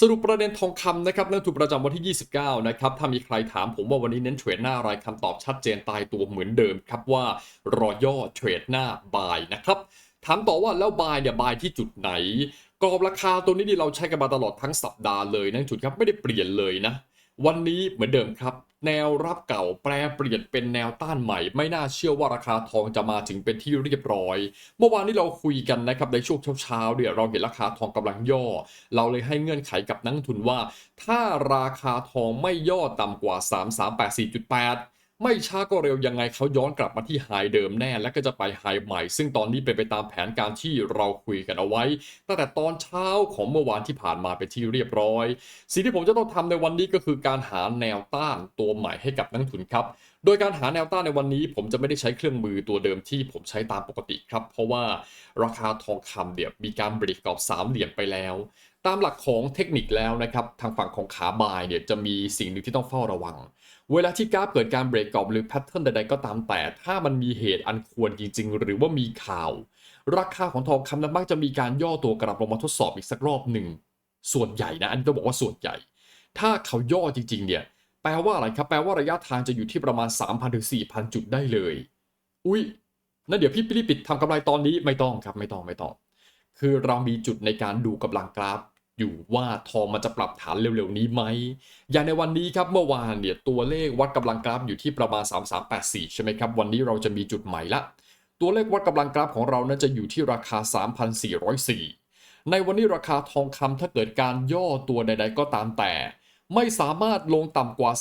สรุปประเด็นทองคำนะครับนักลงทุนประจำวันที่ 29 นะครับ ถ้ามีใครถามผมว่าวันนี้เน้นเทรดหน้าอะไรคำตอบชัดเจนตายตัวเหมือนเดิมครับว่ารอย่อเทรดหน้าบายนะครับ ถามต่อว่าแล้วบายเนี่ยบายที่จุดไหนกรอบราคาตัวนี้ที่เราใช้กันมาตลอดทั้งสัปดาห์เลยนั่นจุดครับไม่ได้เปลี่ยนเลยนะ วันนี้เหมือนเดิมครับ แนวรับเก่าแปรเปลี่ยนเป็นแนวต้านใหม่ ไม่น่าเชื่อว่าราคาทองจะมาถึงเป็นที่เรียบร้อย เมื่อวานนี้เราคุยกันนะครับในช่วงเช้าๆเนี่ยเราเห็นราคาทองกำลังย่อ เราเลยให้เงื่อนไขกับนักทุนว่า ถ้าราคาทองไม่ย่อต่ำกว่า 3384.8 ไม่ช้าก็เร็วยังไงเขาย้อนกลับมาที่ไฮเดิมแน่ และก็จะไปไฮใหม่ ซึ่งตอนนี้เป็นไปตามแผนการที่เราคุยกันเอาไว้ ตั้งแต่ตอนเช้าของเมื่อวานที่ผ่านมาเป็นที่เรียบร้อย สิ่งที่ผมจะต้องทำในวันนี้ก็คือการหาแนวต้านตัวใหม่ให้กับนักทุนครับ โดยการหาแนวต้านในวันนี้ ผมจะไม่ได้ใช้เครื่องมือตัวเดิมที่ผมใช้ตามปกติครับ เพราะว่าราคาทองคำเดี๋ยวมีการบริกกรอบสามเหลี่ยมไปแล้วตามหลักของเทคนิคแล้วนะครับทางฝั่งของขาบายเนี่ยจะมีสิ่งหนึ่งที่ต้องเฝ้าระวัง เวลาที่กราฟเกิดการเบรกกรอบหรือแพทเทิร์นใดๆก็ตามแต่ ถ้ามันมีเหตุอันควรจริง ๆ หรือว่ามีข่าว ราคาของทองคำนั้นมักจะมีการย่อตัวกลับลงมาทดสอบอีกสักรอบหนึ่ง ส่วนใหญ่นะ อันนี้ต้องบอกว่าส่วนใหญ่ ถ้าเขาย่อจริง ๆ เนี่ย แปลว่าอะไรครับ แปลว่าระยะทางจะอยู่ที่ประมาณ 3,000ถึง4,000 จุดได้เลย อุ๊ยนั่นเดี๋ยวพี่รีปิดทำกำไรตอนนี้ไม่ต้องครับไม่ต้องไม่ต้อง คือเรามีจุดในการดูกำลังกราฟ อยู่ว่าทองมันจะปรับฐานเร็วๆนี้ไหม อย่างในวันนี้ครับเมื่อวานเนี่ยตัวเลขวัดกำลังกราฟอยู่ที่ประมาณ 3384 ใช่ไหมครับ วันนี้เราจะมีจุดใหม่ละ ตัวเลขวัดกำลังกราฟของเรานั้นจะอยู่ที่ราคา 3,404 ในวันนี้ราคาทองคำถ้าเกิดการย่อตัวใด ๆ ก็ตามแต่ ไม่สามารถลงต่ำกว่า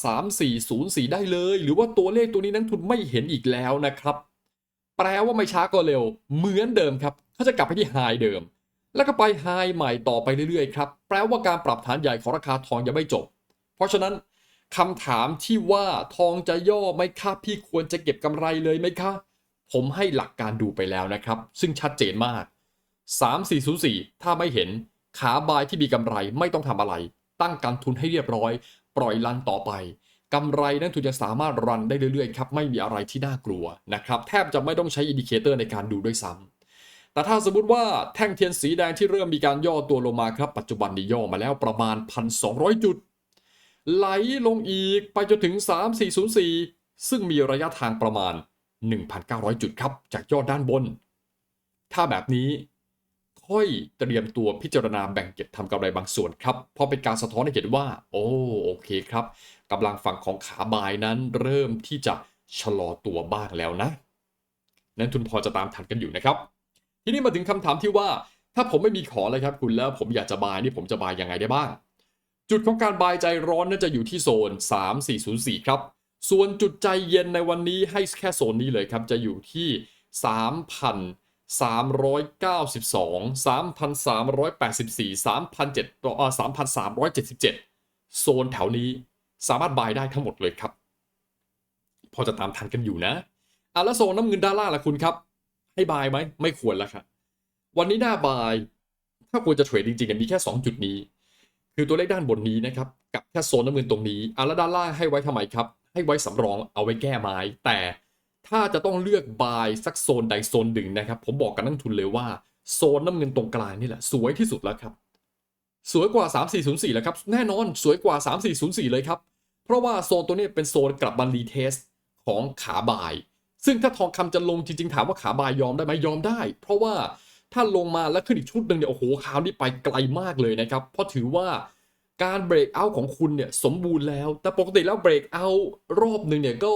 3404 ได้เลย หรือว่าตัวเลขตัวนี้นักทุนไม่เห็นอีกแล้วนะครับ แปลว่าไม่ช้าก็เร็ว เหมือนเดิมครับเขาจะกลับไปที่ไฮเดิม แล้วก็ไปไฮใหม่ต่อไปเรื่อยๆครับ แปลว่าการปรับฐานใหญ่ของราคาทองยังไม่จบ เพราะฉะนั้นคำถามที่ว่าทองจะย่อไหมคะพี่ควรจะเก็บกำไรเลยไหมคะ ผมให้หลักการดูไปแล้วนะครับ ซึ่งชัดเจนมาก 3404 ถ้าไม่เห็นขาบายที่มีกำไรไม่ต้องทำอะไร ตั้งการทุนให้เรียบร้อย ปล่อยรันต่อไปกำไรนักทุนจะสามารถรันได้เรื่อยๆครับไม่มีอะไรที่น่ากลัวนะครับแทบจะไม่ต้องใช้อินดิเคเตอร์ในการดูด้วยซ้ำ แต่ถ้าสมมติว่าแท่งเทียนสีแดงที่เริ่มมีการย่อตัวลงมาครับ ปัจจุบันนี้ย่อมาแล้วประมาณ 1,200 จุด ไหลลงอีกไปจนถึง 3404 ซึ่งมีระยะทางประมาณ 1,900 จุดครับ จากยอดด้านบน ถ้าแบบนี้ค่อยเตรียมตัวพิจารณาแบ่งเก็บทำกำไรบางส่วนครับ เพราะเป็นการสะท้อนให้เห็นว่า โอ้โอเคครับกำลังฝั่งของขาบายนั้นเริ่มที่จะชะลอตัวบ้างแล้วนะนั้นทุนพอจะตามทันกันอยู่นะครับ ทีนี้มาถึงคำถามที่ว่า ถ้าผมไม่มีขอเลยครับคุณแล้วผมอยากจะบายนี่ผมจะบายยังไงได้บ้าง จุดของการบายใจร้อนน่าจะอยู่ที่โซน 3404 ครับ ส่วนจุดใจเย็นในวันนี้ให้แค่โซนนี้เลยครับจะอยู่ที่3,392 3,384 3,700อ่า3,377 โซนแถวนี้สามารถบายได้ทั้งหมดเลยครับ พอจะตามทันกันอยู่นะอะแล้วโซนน้ำเงินด้านล่างล่ะคุณครับ ให้บายไหมไม่ควรแล้วครับวันนี้หน้าบาย ถ้าควรจะเทรดจริงๆมีแค่ 2 จุดนี้ คือตัวเลขด้านบนนี้นะครับ กับแค่โซนน้ำเงินตรงนี้อะแล้วด้านล่างให้ไว้ทำไมครับ ให้ไว้สำรองเอาไว้แก้ไม้ แต่ถ้าจะต้องเลือกบายสักโซนใดโซนหนึ่งนะครับ ผมบอกกับนักทุนเลยว่าโซนน้ำเงินตรงกลางนี่แหละ สวยที่สุดแล้วครับ สวยกว่า 3404 แล้วครับ แน่นอนสวยกว่า 3404 เลยครับ เพราะว่าโซนตัวนี้เป็นโซนกลับมารีเทสของขาบาย ซึ่งถ้าทองคำจะลงจริงๆถามว่าขาบายยอมได้ไหมยอมได้ เพราะว่าถ้าลงมาแล้วขึ้นอีกชุดหนึ่งเนี่ยโอ้โหคราวนี้ไปไกลมากเลยนะครับเพราะถือว่าการเบรกเอาท์ของคุณเนี่ยสมบูรณ์แล้ว แต่ปกติแล้วเบรกเอารอบหนึ่งเนี่ยก็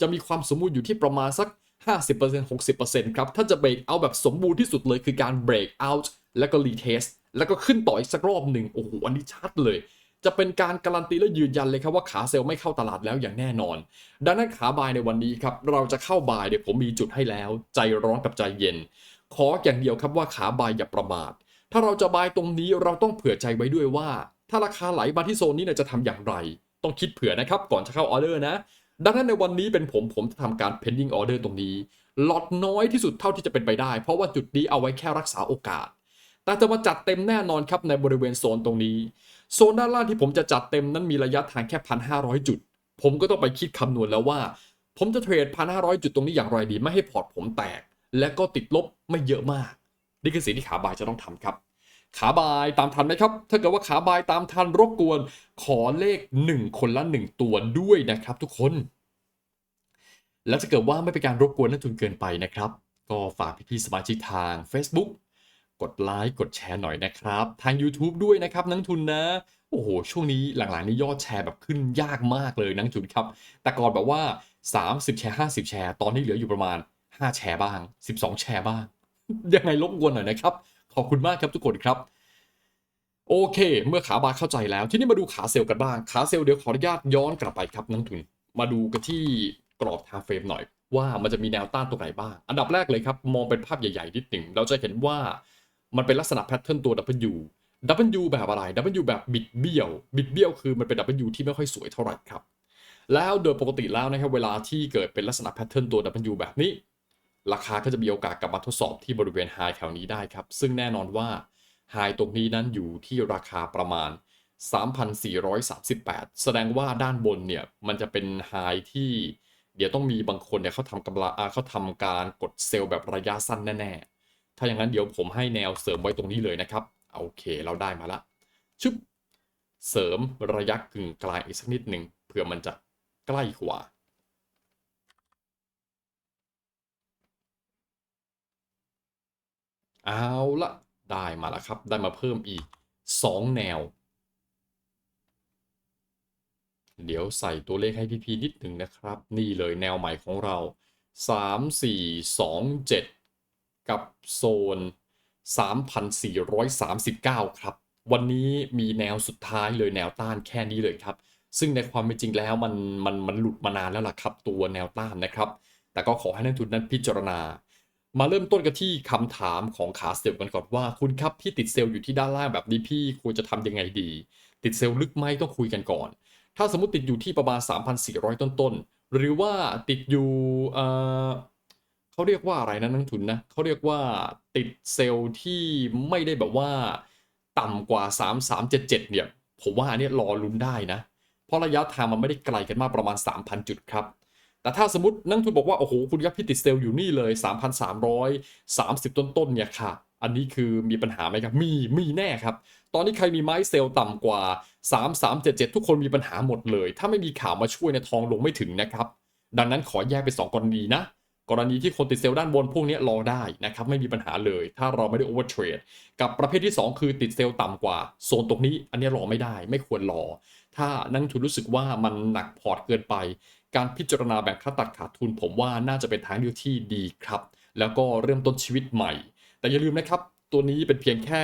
จะมีความสมบูรณ์อยู่ที่ประมาณสัก 50% 60%ครับ ถ้าจะเบรกเอาแบบสมบูรณ์ที่สุดเลยคือการเบรกเอาท์แล้วก็รีเทสแล้วก็ขึ้นต่ออีกสักรอบหนึ่งโอ้โหอันนี้ชัดเลย จะเป็นการการันตีและยืนยันเลยครับว่าขาเซลล์ไม่เข้าตลาดแล้วอย่างแน่นอน ดังนั้นขาบายในวันนี้ครับเราจะเข้าบายเนี่ยวผมมีจุดให้แล้ว ใจร้อนกับใจเย็น ขออย่างเดียวครับว่าขาบายอย่าประมาท ถ้าเราจะบายตรงนี้เราต้องเผื่อใจไว้ด้วยว่า ถ้าราคาไหลมาที่โซนนี้เนี่ยจะทำอย่างไร ต้องคิดเผื่อนะครับก่อนจะเข้าออเดอร์นะ ดังนั้นในวันนี้เป็นผมผมจะทำการ pending order ตรงนี้ล็อตน้อยที่สุดเท่าที่จะเป็นไปได้ เพราะว่าจุดนี้เอาไว้แค่รักษาโอกาส แต่จะมาจัดเต็มแน่นอนครับในบริเวณโซนตรงนี้ โซนด้านล่างที่ผมจะจัดเต็มนั้นมีระยะทางแค่พันห้าจุด ผมก็ต้องไปคิดคำนวณแล้วว่า ผมจะเทรดพันห้าจุดตรงนี้อย่างไรดีไม่ให้พอร์ตผมแตก และก็ติดลบไม่เยอะมาก นี่คือสิ่งที่ขาบายจะต้องทำครับ ขาบายตามทันไหมครับ ถ้าเกิดว่าขาบายตามทันรบกวนขอเลข 1 คนละ 1 ตัวด้วยนะครับ ทุกคน แล้วถ้าเกิดว่าไม่เป็นการรบกวนนักทุนเกินไปนะครับ ก็ฝากพี่ๆสมาชิกทาง Facebook กดไลค์กดแชร์หน่อยนะครับ ทาง YouTube ด้วยนะครับนักทุนนะ โอ้โห ช่วงนี้หลังๆนี้ยอดแชร์แบบขึ้นยากมากเลยนักทุนครับ แต่ก่อนแบบว่า 30 แชร์ 50 แชร์ ตอนนี้เหลืออยู่ประมาณ 5 แชร์บ้าง 12 แชร์บ้าง ยังไงรบกวนหน่อยนะครับ ขอบคุณมากครับทุกคนครับ โอเค เมื่อขาบาเข้าใจแล้ว ที่นี่มาดูขาเซลล์กันบ้าง ขาเซลล์เดี๋ยวขออนุญาตย้อนกลับไปครับนักทุน มาดูกันที่กรอบทาเฟรมหน่อยว่ามันจะมีแนวต้านตรงไหนบ้าง อันดับแรกเลยครับ มองเป็นภาพใหญ่ ๆ นิดหนึ่ง เราจะเห็นว่า มันเป็นลักษณะแพทเทิร์นตัว W W แบบอะไร W แบบบิดเบี้ยวบิดเบี้ยวคือมันเป็น W ที่ไม่ค่อยสวยเท่าไหร่ครับ แล้วโดยปกติแล้วนะครับเวลาที่เกิดเป็นลักษณะแพทเทิร์นตัว W แบบนี้ ราคาก็จะมีโอกาสกลับมาทดสอบที่บริเวณไฮแถวนี้ได้ครับ ซึ่งแน่นอนว่าไฮตรงนี้นั้นอยู่ที่ราคาประมาณ 3,438 แสดงว่าด้านบนเนี่ยมันจะเป็นไฮที่เดี๋ยวต้องมีบางคนเนี่ยเขาทำกำลังเขาทำการกดเซลล์แบบระยะสั้นแน่ๆ ถ้าอย่างนั้นเดี๋ยวผมให้แนวเสริมไว้ตรงนี้เลยนะครับโอเคเราได้มาละชึบเสริมระยะกึ่งกลางอีกสักนิดหนึ่งเผื่อมันจะใกล้กว่าเอาละได้มาแล้วครับ ได้มาเพิ่มอีก 2 แนว เดี๋ยวใส่ตัวเลขให้พี่ๆนิดหนึ่งนะครับ นี่เลยแนวใหม่ของเรา 3 4 2 7 กับโซน 3,439 ครับ วันนี้มีแนวสุดท้ายเลยแนวต้านแค่นี้เลยครับ ซึ่งในความเป็นจริงแล้วมันมันมันหลุดมานานแล้วล่ะครับ ตัวแนวต้านนะครับ แต่ก็ขอให้นักทุนนั้นพิจารณา มาเริ่มต้นกันที่คำถามของขาเซลล์กันก่อนว่าคุณครับที่ติดเซลล์อยู่ที่ด้านล่างแบบนี้พี่ควรจะทำยังไงดี ติดเซลล์ลึกไหมต้องคุยกันก่อน ถ้าสมมติติดอยู่ที่ประมาณ 3,400 ต้นๆหรือว่าติดอยู่ เขาเรียกว่าอะไรนะนักทุนนะเขาเรียกว่าติดเซลล์ที่ไม่ได้แบบว่าต่ำกว่า 3377 เนี่ย ผมว่าอันนี้รอลุ้นได้นะ เพราะระยะทางมันไม่ได้ไกลกันมากประมาณ 3,000 จุดครับ แต่ถ้าสมมตินักทุนบอกว่า โอ้โห คุณครับพี่ติดเซลล์อยู่นี่เลย 3,330 ต้นๆ เนี่ยค่ะ อันนี้คือมีปัญหาไหมครับ มี มีแน่ครับ ตอนนี้ใครมีไม้เซลล์ต่ำกว่า 3377 ทุกคนมีปัญหาหมดเลย ถ้าไม่มีข่าวมาช่วยในทองลงไม่ถึงนะครับ ดังนั้นขอแยกเป็น2กรณีนะ กรณีที่คนติดเซลล์ด้านบนพวกนี้รอได้นะครับไม่มีปัญหาเลย ถ้าเราไม่ได้โอเวอร์เทรดกับประเภทที่ 2 คือติดเซลล์ต่ำกว่า โซนตรงนี้อันนี้รอไม่ได้ ไม่ควรรอ ถ้านักลงทุนรู้สึกว่ามันหนักพอร์ตเกินไป การพิจารณาแบบค่าตัดขาดทุน ผมว่าน่าจะเป็นทางเลือกที่ดีครับ แล้วก็เริ่มต้นชีวิตใหม่ แต่อย่าลืมนะครับ ตัวนี้เป็นเพียงแค่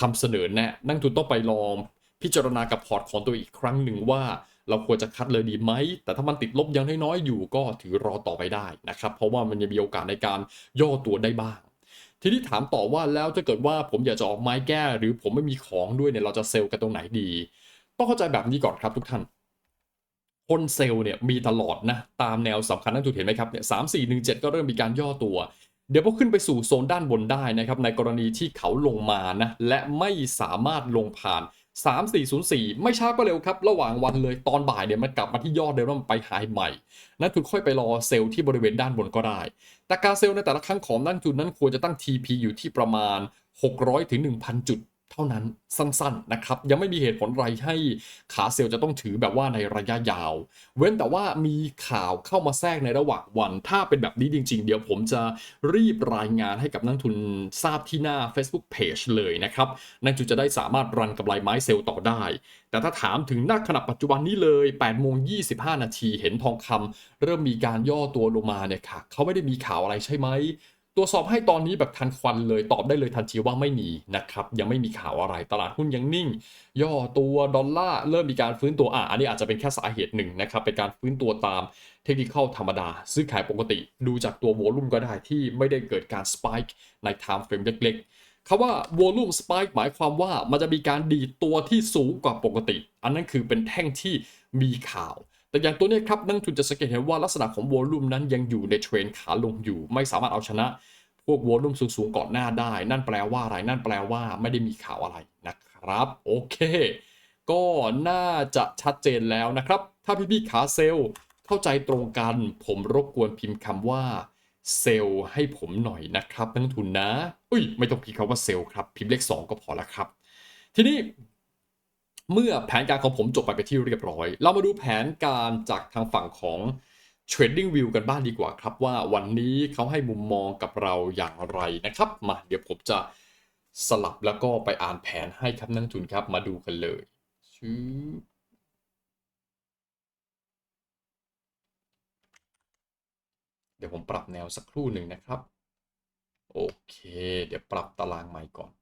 คำเสนอแนะนักลงทุนต้องไปลองพิจารณากับพอร์ตของตัวเองอีกครั้งหนึ่งว่า เราควรจะคัดเลยดีไหม แต่ถ้ามันติดลบยังน้อยๆอยู่ก็ถือรอต่อไปได้นะครับ เพราะว่ามันยังมีโอกาสในการย่อตัวได้บ้าง ทีนี้ถามต่อว่าแล้วถ้าเกิดว่าผมอยากจะออกไม้แก้ หรือผมไม่มีของด้วยเนี่ยเราจะเซลล์กันตรงไหนดี ต้องเข้าใจแบบนี้ก่อนครับทุกท่านคนเซลล์เนี่ยมีตลอดนะตามแนวสำคัญนักทุนเห็นไหมครับเนี่ยสามสี่หนึ่งเจ็ดก็เริ่มมีการย่อตัว เดี๋ยวพอขึ้นไปสู่โซนด้านบนได้นะครับในกรณีที่เขาลงมานะและไม่สามารถลงผ่าน 3404 ไม่ช้าก็เร็วครับ ระหว่างวันเลยตอนบ่ายเนี่ยมันกลับมาที่ยอดเดิมแล้วมันไปหายใหม่ นั่นคือค่อยไปรอเซลล์ที่บริเวณด้านบนก็ได้ แต่การเซลล์ในแต่ละครั้งของนั่งจุดนั้นควรจะตั้ง TP อยู่ที่ประมาณ 600ถึง1,000 จุด เท่านั้นสั้นๆนะครับยังไม่มีเหตุผลอะไรให้ขาเซลล์จะต้องถือแบบว่าในระยะยาว เว้นแต่ว่ามีข่าวเข้ามาแทรกในระหว่างวัน ถ้าเป็นแบบนี้จริง ๆ เดี๋ยวผมจะรีบรายงานให้กับนักทุนทราบที่หน้า Facebook Page เลยนะครับนักทุนจะได้สามารถรันกำไรไม้เซลล์ต่อได้ แต่ถ้าถามถึงน้าขณะปัจจุบันนี้เลย8โมง25 นาทีเห็นทองคำเริ่มมีการย่อตัวลงมาเนี่ยค่ะเขาไม่ได้มีข่าวอะไรใช่ไหม ตรวจสอบให้ตอนนี้แบบทันควันเลยตอบได้เลยทันทีว่าไม่มีนะครับยังไม่มีข่าวอะไรตลาดหุ้นยังนิ่ง ย่อตัวดอลลาร์เริ่มมีการฟื้นตัวอะอันนี้อาจจะเป็นแค่สาเหตุหนึ่งนะครับเป็นการฟื้นตัวตามเทคนิคธรรมดา ซื้อขายปกติ ดูจากตัวโวลุ่มก็ได้ที่ไม่ได้เกิดการสป k ค์ใน time frame เล็กๆคำว่า volume spike หมายความว่ามันจะมีการดีดตัวที่สูงกว่าปกติ อันนั้นคือเป็นแท่งที่มีข่าว แต่อย่างตัวนี้ครับนักทุนจะสังเกตเห็นว่าลักษณะของโวลุ่มนั้นยังอยู่ในเทรนขาลงอยู่ ไม่สามารถเอาชนะ พวกโวลุ่มสูงๆก่อนหน้าได้ นั่นแปลว่าอะไรนั่นแปลว่าไม่ได้มีข่าวอะไรนะครับ โอเค ก็น่าจะชัดเจนแล้วนะครับ ถ้าพี่ๆขาเซลเข้าใจตรงกัน ผมรบกวนพิมพ์คำว่าเซลให้ผมหน่อยนะครับนักทุนนะ อุ้ยไม่ต้องพิมพ์คำว่าเซลครับพิมพ์เลข2ก็พอแล้วครับ ทีนี้ เมื่อแผนการของผมจบไปไปที่เรียบร้อย เรามาดูแผนการจากทางฝั่งของ Trading View กันบ้างดีกว่าครับว่าวันนี้เขาให้มุมมองกับเราอย่างไรนะครับ มาเดี๋ยวผมจะสลับแล้วก็ไปอ่านแผนให้ครับนักทุนครับมาดูกันเลยชื่อเดี๋ยวผมปรับแนวสักครู่หนึ่งนะครับ โอเค เดี๋ยวปรับตารางใหม่ก่อน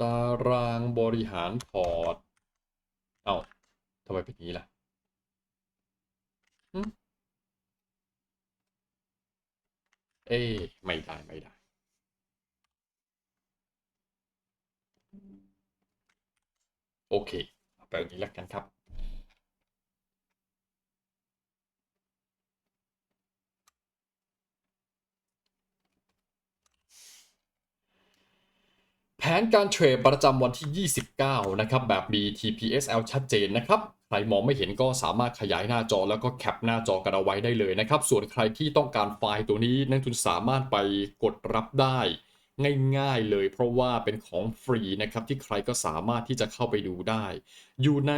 ตารางบริหารพอร์ต เอ้าทำไมเป็นอย่างนี้ล่ะเอ้ไม่ได้ ไม่ได้ โอเคเอาแบบนี้แล้วกันครับ นการเทรดประจำวันที่ 29 นะครับ แบบมี TPSL ชัดเจนนะครับ ใครมองไม่เห็นก็สามารถขยายหน้าจอแล้วก็แคปหน้าจอกันเอาไว้ได้เลยนะครับ ส่วนใครที่ต้องการไฟล์ตัวนี้นักทุนสามารถไปกดรับได้ง่ายๆเลยเพราะว่าเป็นของฟรีนะครับ ที่ใครก็สามารถที่จะเข้าไปดูได้ อยู่ใน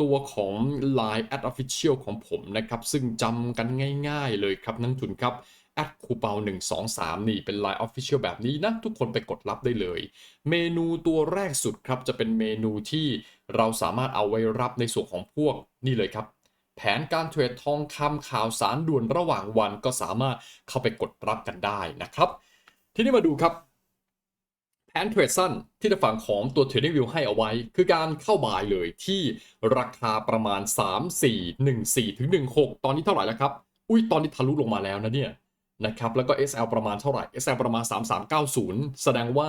ตัวของ Line Ad Official ของผมนะครับ ซึ่งจำกันง่ายๆเลยครับนักทุนครับ ดคูเปา123 นี่เป็น Line Official แบบนี้นะ ทุกคนไปกดรับได้เลย เมนูตัวแรกสุดครับจะเป็นเมนูที่เราสามารถเอาไว้รับในส่วนของพวกนี่เลยครับ แผนการเทรดทองคำข่าวสารด่วนระหว่างวันก็สามารถเข้าไปกดรับกันได้นะครับ ทีนี้มาดูครับแผนเทรดสั้นที่ทางฝั่งของตัว Trading View ให้เอาไว้ คือการเข้าบายเลยที่ราคาประมาณ 3 4 1 4ถึง16 ตอนนี้เท่าไหร่แล้วครับ อุ้ยตอนนี้ทะลุลงมาแล้วนะเนี่ย นะครับแล้วก็ SL ประมาณเท่าไหร่ SL ประมาณ 3390 แสดงว่า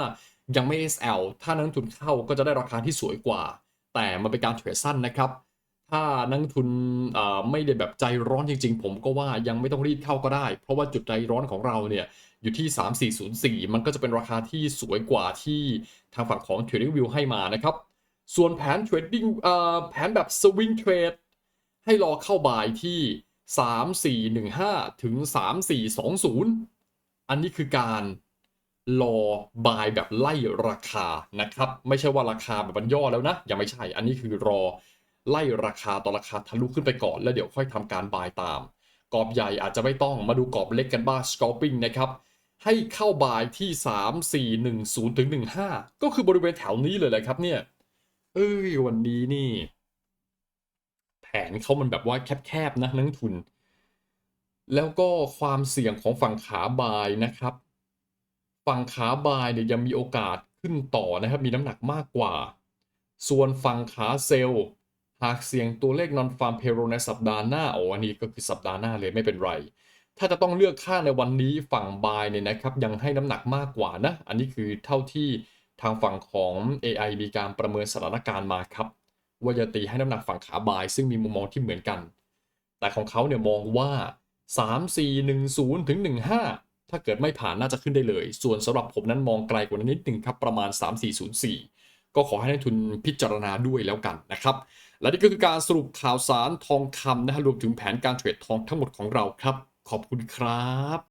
ยังไม่ SL ถ้านักทุนเข้าก็จะได้ราคาที่สวยกว่า แต่มันเป็นการเทรดสั้นนะครับ ถ้านักทุนไม่ได้แบบใจร้อนจริง ๆ ผมก็ว่ายังไม่ต้องรีบเข้าก็ได้ เพราะว่าจุดใจร้อนของเราเนี่ยอยู่ที่ 3404 มันก็จะเป็นราคาที่สวยกว่าที่ทางฝั่งของ Trading View ให้มานะครับ ส่วนแผน Trading เอ่อแผนแบบ Swing Trade ให้รอเข้าบ่ายที่ 3415 ถึง 3420 อันนี้คือการรอบายแบบไล่ราคานะครับ ไม่ใช่ว่าราคาแบบมันย่อแล้วนะ ยังไม่ใช่ อันนี้คือรอไล่ราคาต่อราคาทะลุขึ้นไปก่อน แล้วเดี๋ยวค่อยทำการบายตาม กรอบใหญ่อาจจะไม่ต้องมาดูกรอบเล็กกันบ้าง scalping นะครับ ให้เข้าบายที่ 3 4 1 0ถึง15 ก็คือบริเวณแถวนี้เลยแหละครับเนี่ย เอ้ยวันนี้นี่ นเขามันแบบว่าแคบๆนะนักทุน แล้วก็ความเสี่ยงของฝั่งขาบายนะครับ ฝั่งขาบายเนี่ยยังมีโอกาสขึ้นต่อนะครับ มีน้ำหนักมากกว่า ส่วนฝั่งขาเซลล์หากเสี่ยงตัวเลข non farm payroll ในสัปดาห์หน้าโอ้อันนี้ก็คือสัปดาห์หน้าเลยไม่เป็นไร ถ้าจะต้องเลือกค่าในวันนี้ฝั่งบายเนี่ยนะครับยังให้น้ำหนักมากกว่านะ อันนี้คือเท่าที่ทางฝั่งของ AI มีการประเมินสถานการณ์มาครับ ว่าจะตีให้น้ำหนักฝั่งขาบาย ซึ่งมีมุมมองที่เหมือนกัน แต่ของเขาเนี่ยมองว่า 3 4 1 0ถึง15 ถ้าเกิดไม่ผ่านน่าจะขึ้นได้เลย ส่วนสำหรับผมนั้นมองไกลกว่านั้นนิดหนึ่งครับประมาณ 3404 ก็ขอให้นักทุนพิจารณาด้วยแล้วกันนะครับ และนี่ก็คือการสรุปข่าวสารทองคำนะฮะรวมถึงแผนการเทรดทองทั้งหมดของเราครับ ขอบคุณครับ